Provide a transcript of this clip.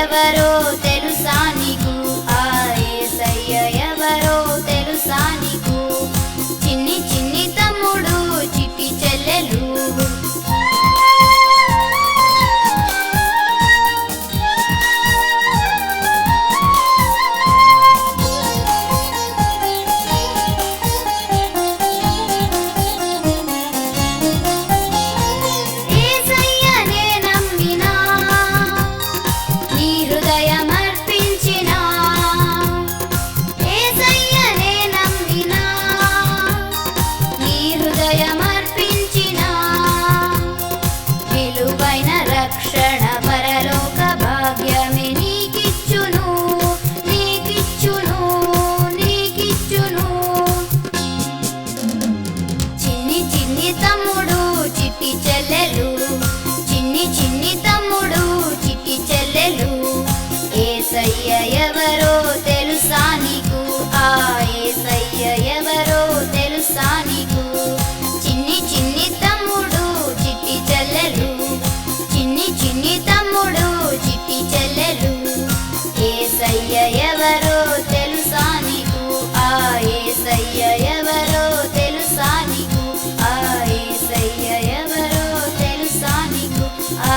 ఎవరో తెలుసా నీకు? ఏసయ్య ఎవరో తెలుసా నీకు? ఆ ఏసయ్య ఎవరో తెలుసా నీకు? చిన్ని చిన్ని తమ్ముడు చిట్టి చెల్లెలు. చిన్ని చిన్ని తమ్ముడు చిట్టి చెల్లెలు. ఏసయ్య ఎవరో తెలుసా నీకు? ఆ ఏసయ్య ఎవరో తెలుసా నీకు? ఆ ఏసయ్య ఎవరో తెలుసా నీకు? ఆ